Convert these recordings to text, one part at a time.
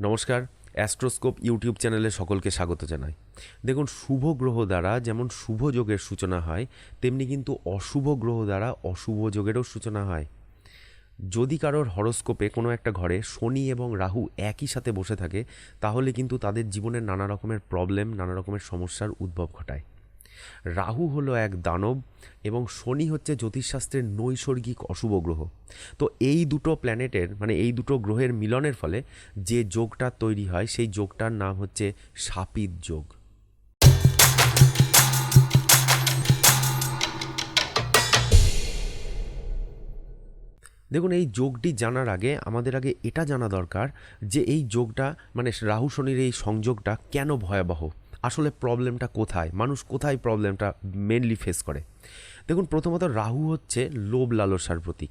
নমস্কার, অ্যাস্ট্রোস্কোপ ইউটিউব চ্যানেলে সকলকে স্বাগত জানাই। দেখুন, শুভ গ্রহ দ্বারা যেমন শুভ যোগের সূচনা হয়, তেমনি কিন্তু অশুভ গ্রহ দ্বারা অশুভ যোগেরও সূচনা হয়। যদি কারোর হরস্কোপে কোনো একটা ঘরে শনি এবং রাহু একই সাথে বসে থাকে, তাহলে কিন্তু তাদের জীবনের নানা রকমের প্রবলেম, নানা রকমের সমস্যার উদ্ভব ঘটায়। রাহু হলো এক দানব এবং শনি হচ্ছে জ্যোতিষশাস্ত্রের নৈসর্গিক অশুভ গ্রহ। তো এই দুটো প্ল্যানেটের মানে এই দুটো গ্রহের মিলনের ফলে যে যোগটা তৈরি হয়, সেই যোগটার নাম হচ্ছে সাপিত যোগ। দেখুন, এই যোগটি জানার আগে, আমাদের আগে এটা জানা দরকার যে এই যোগটা মানে রাহু শনির এই সংযোগটা কেন ভয়াবহ? আসলে প্রবলেমটা কোথায়? মানুষ কোথায় প্রবলেমটা মেনলি ফেস করে? দেখুন, প্রথমত রাহু হচ্ছে লোভ লালসার প্রতীক।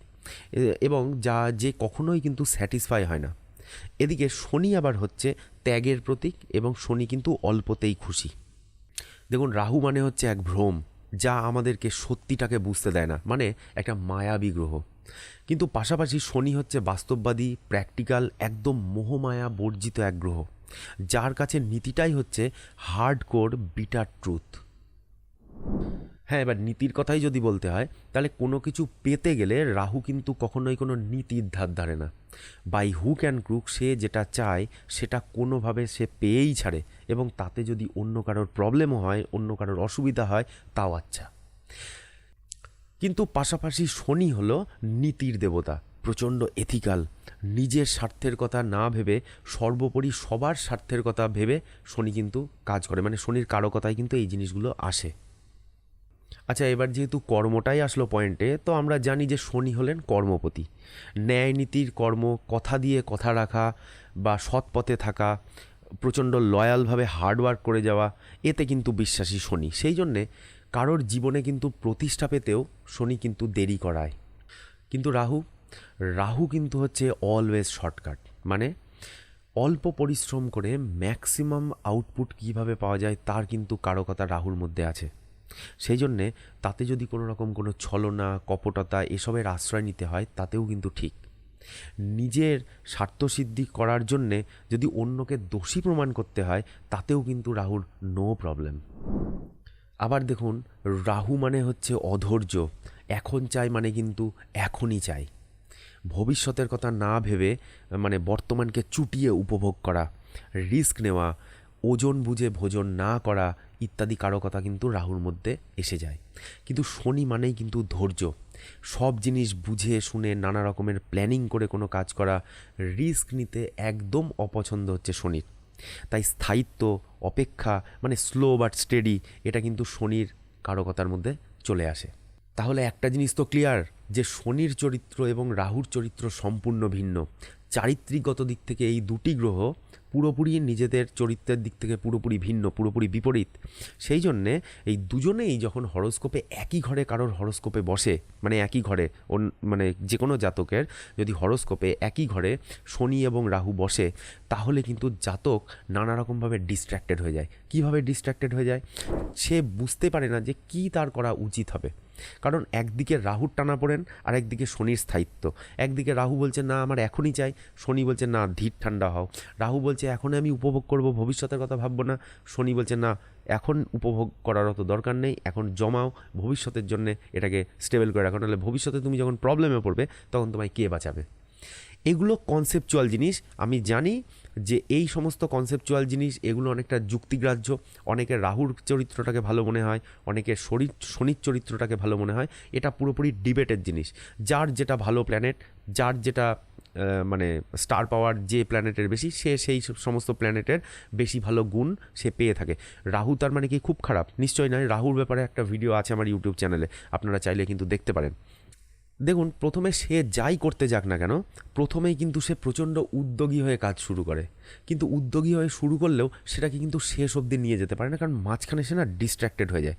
এবং যা যে কখনোই কিন্তু স্যাটিসফাই হয় না। এদিকে শনি আবার হচ্ছে ত্যাগের প্রতীক এবং শনি কিন্তু অল্পতেই খুশি। দেখুন, রাহু মানে হচ্ছে এক ভ্রম, যা আমাদেরকে সত্যিটাকে বুঝতে দেয় না মানে একটা মায়াবী গ্রহ। কিন্তু পাশাপাশি শনি হচ্ছে বাস্তববাদী প্র্যাকটিক্যাল একদম মোহমায়া বর্জিত এক গ্রহ। যার কাছে নীতিটাই হচ্ছে হার্ড কোর বিটার ট্রুথ হ্যাঁ এবার নীতির কথাই যদি বলতে হয়, তাহলে কোনো কিছু পেতে গেলে রাহু কিন্তু কখনোই কোনো নীতির ধার ধারে না। বাই হুক অ্যান্ড ক্রুক সে যেটা চায়, সেটা কোনোভাবে সে পেয়েই ছাড়ে এবং তাতে যদি অন্য কারোর প্রবলেমও হয়, অন্য কারোর অসুবিধা হয়, তাও আচ্ছা। কিন্তু পাশাপাশি শনি হলো নীতির দেবতা। প্রচণ্ড এথিক্যাল নিজের স্বার্থের কথা না ভেবে, সর্বোপরি সবার স্বার্থের কথা ভেবে শনি কিন্তু কাজ করে। মানে শনির কারও কথায় কিন্তু এই জিনিসগুলো আসে। আচ্ছা এবার যেহেতু কর্মটাই আসলো পয়েন্টে তো আমরা জানি যে শনি হলেন কর্মপতি। ন্যায় নীতির কর্ম, কথা দিয়ে কথা রাখা বা সৎ পথে থাকা, প্রচণ্ড লয়ালভাবে হার্ডওয়ার্ক করে যাওয়া, এতে কিন্তু বিশ্বাসী শনি। সেই জন্যে কারোর জীবনে কিন্তু প্রতিষ্ঠা পেতেও শনি কিন্তু দেরি করায়। কিন্তু রাহু রাহু কিন্তু হচ্ছে অলওয়েজ শর্টকাট মানে অল্প পরিশ্রম করে ম্যাক্সিমাম আউটপুট কীভাবে পাওয়া যায় তার কিন্তু কারকতা রাহুর মধ্যে আছে। সেই জন্যে তাতে যদি কোনো রকম কোনো ছলনা, কপটতা এসবের আশ্রয় নিতে হয় তাতেও কিন্তু ঠিক। নিজের স্বার্থসিদ্ধি করার জন্যে যদি অন্যকে দোষী প্রমাণ করতে হয় তাতেও কিন্তু রাহুর নো প্রবলেম আবার দেখুন, রাহু মানে হচ্ছে অধৈর্য, এখন চাই মানে কিন্তু এখনই চাই ভবিষ্যতের কথা না ভেবে মানে বর্তমানকে চুটিয়ে উপভোগ করা, রিস্ক নেওয়া, ওজন বুঝে ভোজন না করা ইত্যাদি কারও কথা কিন্তু রাহুর মধ্যে এসে যায়। কিন্তু শনি মানেই কিন্তু ধৈর্য। সব জিনিস বুঝে শুনে নানা রকমের প্ল্যানিং করে কোনো কাজ করা, রিস্ক নিতে একদম অপছন্দ হচ্ছে শনির। তাই স্থায়িত্ব, অপেক্ষা মানে স্লো বাট স্টেডি, এটা কিন্তু শনির কারকতার মধ্যে চলে আসে। তাহলে একটা জিনিস তো ক্লিয়ার যে শনির চরিত্র এবং রাহুর চরিত্র সম্পূর্ণ ভিন্ন। চারিত্রিকগত দিক থেকে এই দুটি গ্রহ পুরোপুরি নিজেদের চরিত্রের দিক থেকে পুরোপুরি ভিন্ন, পুরোপুরি বিপরীত। সেই জন্যে এই দুজনেই যখন হরস্কোপে একই ঘরে কারোর হরস্কোপে বসে মানে একই ঘরে মানে যে কোনো জাতকের যদি হরস্কোপে একই ঘরে শনি এবং রাহু বসে, তাহলে কিন্তু জাতক নানা রকমভাবে ডিস্ট্র্যাক্টেড হয়ে যায়। কীভাবে ডিস্ট্র্যাক্টেড হয়ে যায়? সে বুঝতে পারে না যে কী তার করা উচিত হবে। কারণ একদিকে রাহুর টানা পড়েন আর একদিকে শনির স্থায়িত্ব। একদিকে রাহু বলছে, না, আমার এখনই চাই। শনি বলছে, না, ধীর ঠান্ডা হও। রাহু বলছে, এখনই আমি উপভোগ করব, ভবিষ্যতের কথা ভাববো না। শনি বলছে, না, এখন উপভোগ করার অত দরকার নেই, এখন জমাও ভবিষ্যতের জন্য এটাকে স্টেবল করে রাখো। নাহলে ভবিষ্যতে তুমি যখন প্রবলেমে পড়বে, তখন তোমায় কে বাঁচাবে? এগুলো কনসেপচুয়াল জিনিস। আমি জানি যে এই সমস্ত কনসেপচুয়াল জিনিস, এগুলো অনেকটা যুক্তিগ্রাহ্য অনেকের রাহুর চরিত্রটাকে ভালো মনে হয় অনেকের শরীর, শনির চরিত্রটাকে ভালো মনে হয়। এটা পুরোপুরি ডিবেটের জিনিস। যার যেটা ভালো প্ল্যানেট যার যেটা মানে স্টার পাওয়ার যে প্ল্যানেটের বেশি, সে সেই সমস্ত প্ল্যানেটের বেশি ভালো গুণ সে পেয়ে থাকে। রাহু তার মানে কি? খুব খারাপ। নিশ্চয়ই নয়। রাহুর ব্যাপারে একটা ভিডিও আছে আমার ইউটিউব চ্যানেলে আপনারা চাইলে কিন্তু দেখতে পারেন। দেখুন, প্রথমে সে যাই করতে যাক না কেন, প্রথমেই কিন্তু সে প্রচণ্ড উদ্যোগী হয়ে কাজ শুরু করে। কিন্তু উদ্যোগী হয়ে শুরু করলেও সেটাকে কিন্তু শেষ অবধি নিয়ে যেতে পারে না, কারণ মাঝখানে সে না ডিস্ট্র্যাক্টেড হয়ে যায়।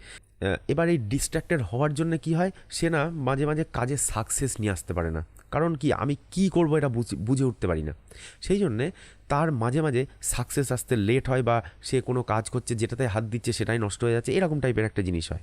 এবার এই ডিস্ট্র্যাক্টেড হওয়ার জন্য কি হয়? সে না মাঝে মাঝে কাজে সাকসেস নিয়ে আসতে পারে না। কারণ কি? আমি কি করব এটা বুঝ- উঠতে পারি না। সেই জন্যে তার মাঝে মাঝে সাকসেস আসতে লেট হয় বা সে কোনো কাজ করছে যেটাতে হাত দিচ্ছে সেটাই নষ্ট হয়ে যাচ্ছে, এরকম টাইপের একটা জিনিস হয়।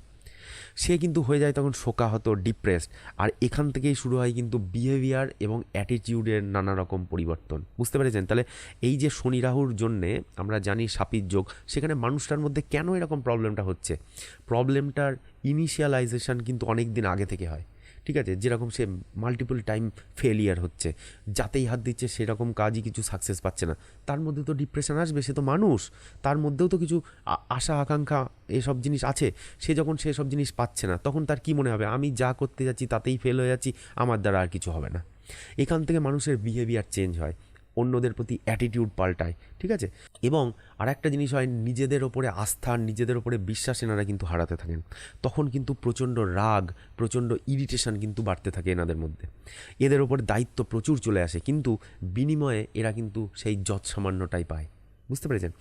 সে কিন্তু হয়ে যায় তখন শোকাহত ডিপ্রেসড আর এখান থেকেই শুরু হয় কিন্তু বিহেভিয়ার এবং অ্যাটিটিউডের নানা রকম পরিবর্তন। বুঝতে পেরেছেন? তাহলে এই যে শনি রাহুর জন্যে আমরা জানি সাপির যোগ, সেখানে মানুষটার মধ্যে কেন এরকম প্রবলেমটা হচ্ছে? প্রবলেমটার ইনিশিয়ালাইজেশন কিন্তু অনেক দিন আগে থেকে হয়। ঠিক আছে? যেরকম সে মাল্টিপল টাইম ফেলিয়ার হচ্ছে। যাতেই হাত দিচ্ছে, সেরকম কাজই কিছু সাকসেস পাচ্ছে না। তার মধ্যে তো ডিপ্রেশন আসবে, সে তো মানুষ। তার মধ্যেও তো কিছু আশা, আকাঙ্ক্ষা এসব জিনিস আছে। সে যখন সেসব জিনিস পাচ্ছে না, তখন তার কি মনে হবে? আমি যা করতে যাচ্ছি, তাতেই ফেল হয়ে যাচ্ছি, আমার দ্বারা আর কিছু হবে না। এখান থেকে মানুষের বিহেভিয়ার চেঞ্জ হয়। অন্যদের প্রতি অ্যাটিটিউড পাল্টায়, ঠিক আছে? এবং আর একটা জিনিস হয়, নিজেদের ওপরে আস্থা, নিজেদের ওপরে বিশ্বাস এনারা কিন্তু হারাতে থাকেন। তখন কিন্তু প্রচণ্ড রাগ, প্রচণ্ড ইরিটেশন কিন্তু বাড়তে থাকে এনাদের মধ্যে। এদের ওপর দায়িত্ব প্রচুর চলে আসে, কিন্তু বিনিময়ে এরা কিন্তু সেই যৎ সামান্যটাই পায়। বুঝতে পেরেছেন?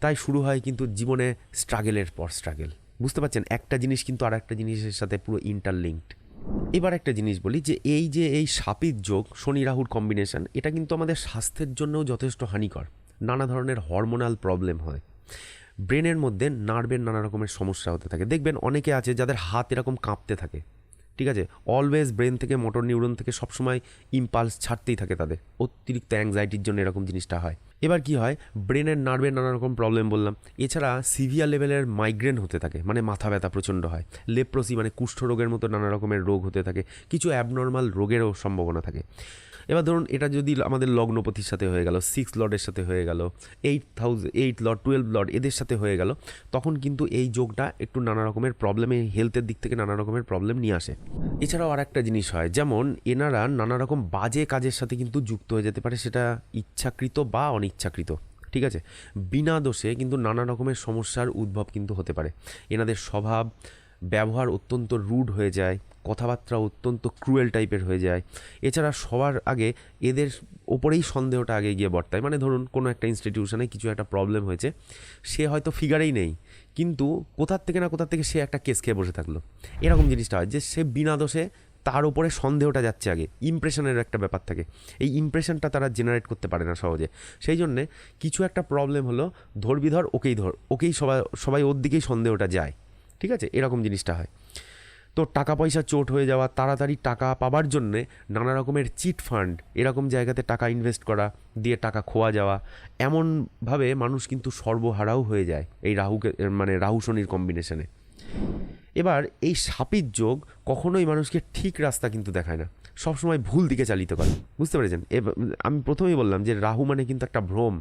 তাই শুরু হয় কিন্তু জীবনে স্ট্রাগেলের পর স্ট্রাগেল বুঝতে পারছেন? একটা জিনিস কিন্তু আর একটা জিনিসের সাথে পুরো ইন্টারলিঙ্কড এবার একটা জিনিস বলি যে এই যে এই সাপিত যোগ শনি রাহুর কম্বিনেশন এটা কিন্তু আমাদের স্বাস্থ্যের জন্যও যথেষ্ট হানিকর। নানা ধরনের হরমোনাল প্রবলেম হয়। ব্রেনের মধ্যে নার্ভের নানা রকমের সমস্যা হতে থাকে। দেখবেন অনেকে আছে যাদের হাত এরকম কাঁপতে থাকে। ঠিক আছে? অলওয়েজ ব্রেন থেকে মোটর নিউরন থেকে সবসময় ইম্পালস ছাড়তেই থাকে তাদের। অতিরিক্ত অ্যাংজাইটির জন্য এরকম জিনিসটা হয়। এবার কি হয়? ব্রেনের নার্ভের নানা রকম প্রবলেম বললাম। এছাড়া সিভিয়ার লেভেলের মাইগ্রেন হতে থাকে মানে মাথা ব্যথা প্রচণ্ড হয়। লেপ্রোসি মানে কুষ্ঠরোগের মতো নানা রকমের রোগ হতে থাকে। কিছু অ্যাবনর্মাল রোগেরও সম্ভাবনা থাকে। এবার ধরুন এটা যদি আমাদের লগ্নপতির সাথে হয়ে গেল সিক্স লর্ডের সাথে হয়ে গেল eight thousand eight lord twelve lord এদের সাথে হয়ে গেল, তখন কিন্তু এই যোগটা একটু নানা রকমের প্রবলেমে হেলথের দিক থেকে নানা রকমের প্রবলেম নিয়ে আসে। এছাড়াও আর একটা জিনিস হয়, যেমন এনারা নানা রকম বাজে কাজের সাথে কিন্তু যুক্ত হয়ে যেতে পারে, সেটা ইচ্ছাকৃত বা অনিচ্ছাকৃত, ঠিক আছে? বিনা দোষে কিন্তু নানা রকমের সমস্যার উদ্ভব কিন্তু হতে পারে। এনাদের স্বভাব, ব্যবহার অত্যন্ত রুড হয়ে যায় কথাবার্তা অত্যন্ত ক্রুয়েল টাইপের হয়ে যায়। এছাড়া সবার আগে এদের ওপরেই সন্দেহটা আগে গিয়ে বর্তায়। মানে ধরুন, কোনো একটা ইনস্টিটিউশনে কিছু একটা প্রবলেম হয়েছে, সে হয়তো ফিগারেই নেই। কিন্তু কোথার থেকে না কোথার থেকে সে একটা কেস খেয়ে বসে থাকল। এরকম জিনিসটা হয় যে সে বিনা দোষে তার উপরে সন্দেহটা যাচ্ছে আগে। ইমপ্রেশনের একটা ব্যাপার থাকে। এই ইমপ্রেশনটা তারা জেনারেট করতে পারে না সহজে। সেই জন্যে কিছু একটা প্রবলেম হলো ধরবি ধর ওকেই ধর, ওকেই সবাই সবাই ওর দিকেই সন্দেহটা যায়। ঠিক আছে? এরকম জিনিসটা হয়। তো টাকা পয়সা চোট হয়ে যাওয়া, তাড়াতাড়ি টাকা পাবার জন্যে নানা রকমের চিট ফান্ড, এরকম জায়গাতে টাকা ইনভেস্ট করা, দিয়ে টাকা খোয়া যাওয়া, এমনভাবে মানুষ কিন্তু সর্বহারাও হয়ে যায় এই রাহুকে মানে রাহু শনির কম্বিনেশনে এবার এই সাপির যোগ কখনোই মানুষকে ঠিক রাস্তা কিন্তু দেখায় না। সবসময় ভুল দিকে চালিত করে। বুঝতে পেরেছেন? আমি প্রথমেই বললাম যে রাহু মানে কিন্তু একটা ভ্রম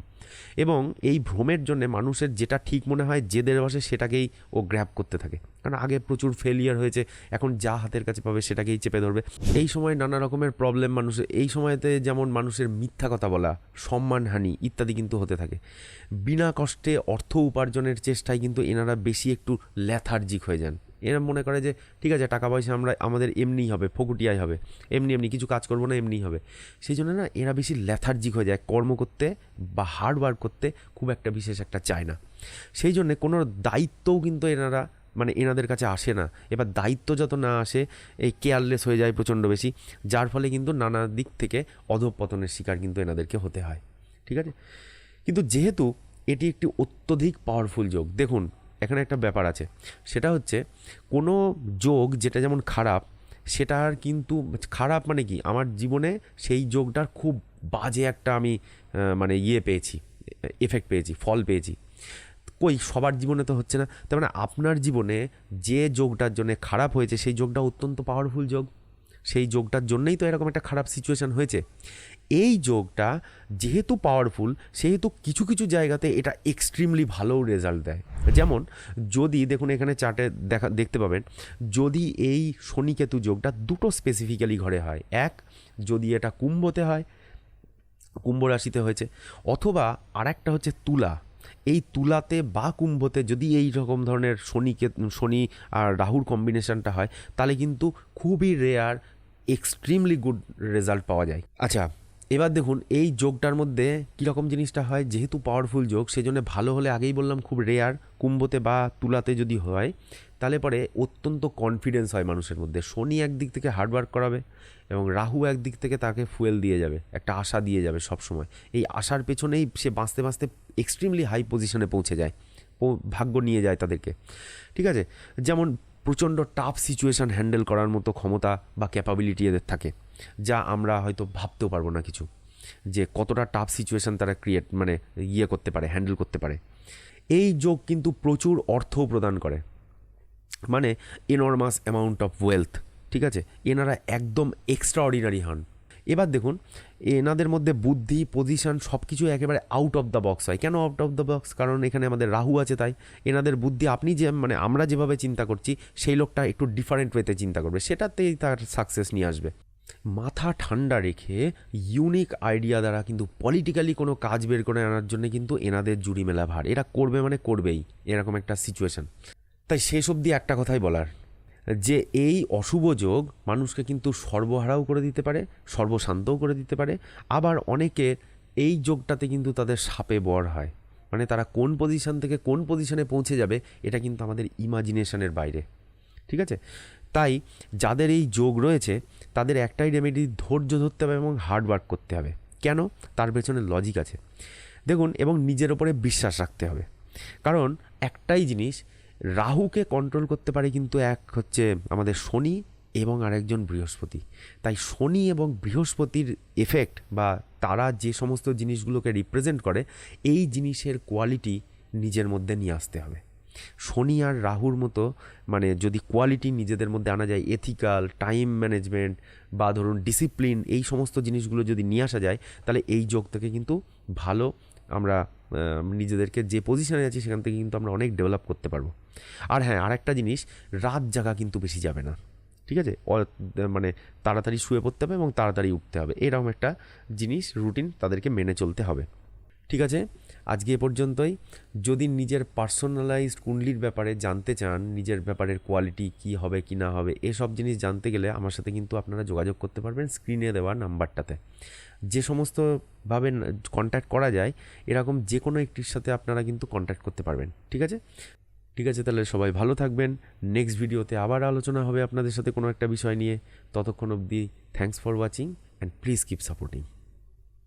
এবং এই ভ্রমের জন্য মানুষের যেটা ঠিক মনে হয় জেদের বসে সেটাকেই ও গ্র্যাপ করতে থাকে। কারণ আগে প্রচুর ফেলিয়ার হয়েছে, এখন যা হাতের কাছে পাবে সেটাকেই চেপে ধরবে। এই সময় নানা রকমের প্রবলেম মানুষের এই সময়তে যেমন মানুষের মিথ্যা কথা বলা সম্মানহানি ইত্যাদি কিন্তু হতে থাকে। বিনা কষ্টে অর্থ উপার্জনের চেষ্টায় কিন্তু এনারা বেশি একটু ল্যাথার্জিক হয়ে যান। এরা মনে করে যে, ঠিক আছে টাকা পয়সা আমরা, আমাদের এমনিই হবে ফকুটিয়াই হবে। এমনি এমনি কিছু কাজ করব না, এমনিই হবে। সেই জন্য না, এরা বেশি ল্যাথার্জিক হয়ে যায়, কর্ম করতে বা হার্ড ওয়ার্ক করতে খুব একটা বিশেষ একটা চায় না। সেই জন্যে কোনো দায়িত্বও কিন্তু এনারা মানে এনাদের কাছে আসে না। এবার দায়িত্ব যত না আসে, এই কেয়ারলেস হয়ে যায় প্রচণ্ড বেশি, যার ফলে কিন্তু নানা দিক থেকে অধঃপতনের শিকার কিন্তু এনাদেরকে হতে হয়। ঠিক আছে? কিন্তু যেহেতু এটি একটি অত্যধিক পাওয়ারফুল যোগ, দেখুন এখানে একটা ব্যাপার আছে। সেটা হচ্ছে, কোনো যোগ যেটা যেমন খারাপ, সেটার কিন্তু খারাপ মানে কি? আমার জীবনে সেই যোগটার খুব বাজে একটা আমি মানে ইয়ে পেয়েছি এফেক্ট পেয়েছি, ফল পেয়েছি। কই, সবার জীবনে তো হচ্ছে না। তার মানে আপনার জীবনে যে যোগটার জন্য খারাপ হয়েছে, সেই যোগটা অত্যন্ত পাওয়ারফুল যোগ। সেই যোগটার জন্যই তো এরকম একটা খারাপ সিচুয়েশন হয়েছে। এই যোগটা যেহেতু পাওয়ারফুল সেহেতু কিছু কিছু জায়গাতে এটা এক্সট্রিমলি ভালো রেজাল্ট দেয়। যেমন, যদি দেখুন এখানে চার্টে দেখা, দেখতে পাবেন, যদি এই শনিকেতু যোগটা দুটো স্পেসিফিক্যালি ঘরে হয়। এক, যদি এটা কুম্ভতে হয়, কুম্ভ রাশিতে হয়েছে, অথবা আরেকটা হচ্ছে তুলা। এই তুলাতে বা কুম্ভতে যদি এই রকম ধরনের শনিকে, শনি আর রাহুর কম্বিনেশনটা হয়, তাহলে কিন্তু খুবই রেয়ার এক্সট্রিমলি গুড রেজাল্ট পাওয়া যায়। আচ্ছা এবার দেখুন, এই যোগটার মধ্যে কীরকম জিনিসটা হয়, যেহেতু পাওয়ারফুল যোগ সেই জন্য ভালো হলে আগেই বললাম খুব রেয়ার কুম্ভতে বা তুলাতে যদি হয়, তাহলে পরে অত্যন্ত কনফিডেন্স হয় মানুষের মধ্যে। শনি একদিক থেকে হার্ডওয়ার্ক করাবে এবং রাহু একদিক থেকে তাকে ফুয়েল দিয়ে যাবে, একটা আশা দিয়ে যাবে সব সময় এই আশার পেছনেই সে বাঁচতে বাঁচতে এক্সট্রিমলি হাই পজিশনে পৌঁছে যায় ভাগ্য নিয়ে যায় তাদেরকে। ঠিক আছে? যেমন প্রচণ্ড টাফ সিচুয়েশান হ্যান্ডেল করার মতো ক্ষমতা বা ক্যাপাবিলিটি এদের থাকে। যা আমরা হয়তো ভাবতেও পারব না কিছু। যে কতটা টাফ সিচুয়েশান তারা ক্রিয়েট মানে ইয়ে করতে পারে হ্যান্ডেল করতে পারে। এই যোগ কিন্তু প্রচুর অর্থও প্রদান করে। মানে এনরমাস অ্যামাউন্ট অফ ওয়েলথ ঠিক আছে? এনারা একদম এক্সট্রা অর্ডিনারি হন। এবার দেখুন, এনাদের মধ্যে বুদ্ধি পজিশন সব কিছু একেবারে আউট অফ দ্য বক্স হয়। কেন আউট অফ দ্য বক্স কারণ এখানে আমাদের রাহু আছে তাই। এনাদের বুদ্ধি, আপনি যে মানে আমরা যেভাবে চিন্তা করছি, সেই লোকটা একটু ডিফারেন্ট ওয়েতে চিন্তা করবে। সেটাতেই তার সাকসেস নিয়ে আসবে। মাথা ঠান্ডা রেখে ইউনিক আইডিয়া দ্বারা কিন্তু পলিটিক্যালি কোনো কাজ বের করে আনার জন্য কিন্তু এনাদের জুড়ি মেলা ভার। এরা করবে মানে করবেই, এরকম একটা সিচুয়েশন তাই শেষ অবধি একটা কথাই বলার, যে এই অশুভ যোগ মানুষকে কিন্তু সর্বহারাও করে দিতে পারে, সর্বশান্তও করে দিতে পারে। আবার অনেকে এই যোগটাতে কিন্তু তাদের সাপে বর হয়। মানে তারা কোন পজিশন থেকে কোন পজিশনে পৌঁছে যাবে, এটা কিন্তু আমাদের ইমাজিনেশনের বাইরে। ঠিক আছে? তাই যাদের এই যোগ রয়েছে, তাদের একটাই রেমেডি ধৈর্য ধরতে হবে এবং হার্ড ওয়ার্ক করতে হবে। কেন? তার পেছনে লজিক আছে। দেখুন, এবং নিজের ওপরে বিশ্বাস রাখতে হবে। কারণ একটাই জিনিস, রাহুকে কন্ট্রোল করতে পারে কিন্তু এক হচ্ছে আমাদের শনি এবং আরেকজন বৃহস্পতি। তাই শনি এবং বৃহস্পতির এফেক্ট বা তারা যে সমস্ত জিনিসগুলোকে রিপ্রেজেন্ট করে, এই জিনিসের কোয়ালিটি নিজের মধ্যে নিয়ে আসতে হবে। শনি আর রাহুর মতো মানে যদি কোয়ালিটি নিজেদের মধ্যে আনা যায় এথিক্যাল টাইম ম্যানেজমেন্ট বা ধরুন ডিসিপ্লিন এই সমস্ত জিনিসগুলো যদি নিয়ে আসা যায়, তাহলে এই যোগ থেকে কিন্তু ভালো আমরা নিজেদেরকে যে পজিশনে আছি সেখান থেকে কিন্তু আমরা অনেক ডেভেলপ করতে পারব। আর হ্যাঁ আরেকটা জিনিস, রাত জাগা কিন্তু বেশি যাবে না। ঠিক আছে? মানে তাড়াতাড়ি শুয়ে পড়তে হবে এবং তাড়াতাড়ি উঠতে হবে। এরকম একটা জিনিস রুটিন তাদেরকে মেনে চলতে হবে। ঠিক আছে? আজকে এ পর্যন্তই। যদি নিজের পার্সোনালাইজড কুণ্ডলির ব্যাপারে জানতে চান, নিজের ব্যাপারের কোয়ালিটি কি হবে, কি না হবে, এসব জিনিস জানতে গেলে আমার সাথে কিন্তু আপনারা যোগাযোগ করতে পারবেন স্ক্রিনে দেওয়া নাম্বারটাতে। যে সমস্তভাবে কন্ট্যাক্ট করা যায়, এরকম যে কোনো একটির সাথে আপনারা কিন্তু কন্ট্যাক্ট করতে পারবেন, ঠিক আছে? ঠিক আছে, তাহলে সবাই ভালো থাকবেন। নেক্সট ভিডিওতে আবার আলোচনা হবে আপনাদের সাথে কোনো একটা বিষয় নিয়ে। ততক্ষণ অবধি thanks for watching and please keep supporting